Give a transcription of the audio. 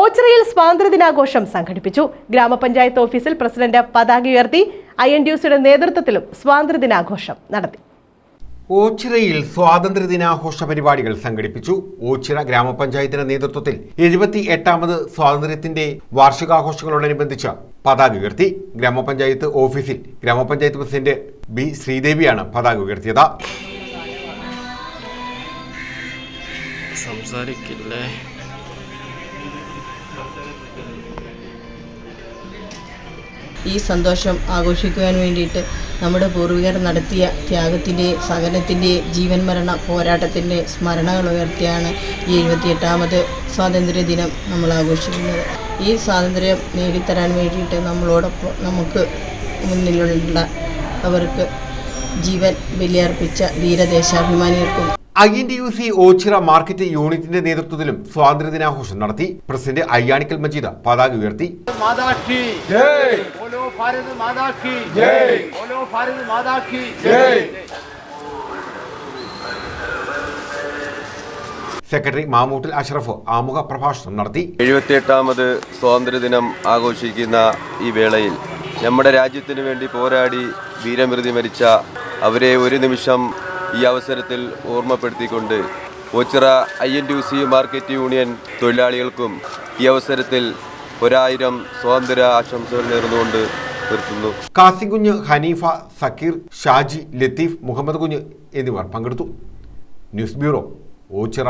ഓച്ചിറയിൽ സ്വാതന്ത്ര്യദിനാഘോഷം സംഘടിപ്പിച്ചു. ഗ്രാമപഞ്ചായത്ത് ഓഫീസിൽ പ്രസിഡന്റ് പതാക ഉയർത്തി ഐ എൻ ഡി യുസിയുടെ നേതൃത്വത്തിലും സ്വാതന്ത്ര്യദിനാഘോഷം നടത്തി. ഓച്ചിറയിൽ സ്വാതന്ത്ര്യ ദിനാഘോഷ പരിപാടികൾ സംഘടിപ്പിച്ചു. ഓച്ചിറ ഗ്രാമപഞ്ചായത്തിന്റെ നേതൃത്വത്തിൽ എഴുപത്തി എട്ടാമത് സ്വാതന്ത്ര്യത്തിന്റെ വാർഷികാഘോഷങ്ങളോടനുബന്ധിച്ച് പതാക ഉയർത്തി. ഗ്രാമപഞ്ചായത്ത് ഓഫീസിൽ ഗ്രാമപഞ്ചായത്ത് പ്രസിഡന്റ് ബി ശ്രീദേവിയാണ് പതാക ഉയർത്തിയത്. സംസാരിക്കില്ലേ? ഈ സന്തോഷം ആഘോഷിക്കുവാൻ വേണ്ടിയിട്ട് നമ്മുടെ പൂർവികർ നടത്തിയ ത്യാഗത്തിന്റെ സഹനത്തിന്റെ ജീവൻ മരണ പോരാട്ടത്തിന്റെ സ്മരണകൾ ഉയർത്തിയാണ് ഈ എഴുപത്തിയെട്ടാമത് സ്വാതന്ത്ര്യ ദിനം നമ്മൾ ആഘോഷിക്കുന്നത്. ഈ സ്വാതന്ത്ര്യം നേടിത്തരാൻ വേണ്ടിയിട്ട് നമ്മളോടൊപ്പം നമുക്ക് മുന്നിലുള്ള അവർക്ക് ജീവൻ ബലിയർപ്പിച്ച ധീരദേശാഭിമാനികൾക്കും I N D U C Ochira market യൂണിറ്റിന്റെ നേതൃത്വത്തിലും സ്വാതന്ത്ര്യദിനാഘോഷം നടത്തി. പ്രസിഡന്റ് അയ്യാണിക്കൽ മജീദ് പതാക ഉയർത്തി. സെക്രട്ടറി മാമൂട്ടിൽ അഷ്റഫ് ആമുഖ പ്രഭാഷണം നടത്തി. എഴുപത്തിയെട്ടാമത് സ്വാതന്ത്ര്യദിനം ആഘോഷിക്കുന്ന ഈ വേളയിൽ നമ്മുടെ രാജ്യത്തിന് വേണ്ടി പോരാടി വീരമൃതി മരിച്ച അവരെ ഒരു നിമിഷം ഈ അവസരത്തിൽ ഓർമ്മപ്പെടുത്തിക്കൊണ്ട് Ochira I N T C market union തൊഴിലാളികൾക്കും ഈ അവസരത്തിൽ ഒരായിരം സ്വാതന്ത്ര്യ ആശംസകൾ നേർന്നുകൊണ്ട് നിർത്തുന്നു. കാസിംകുഞ്ഞ് ഹനീഫ സക്കീർ ഷാജി ലത്തീഫ് മുഹമ്മദ് കുഞ്ഞ് എന്നിവർ പങ്കെടുത്തു. News bureau Ochira.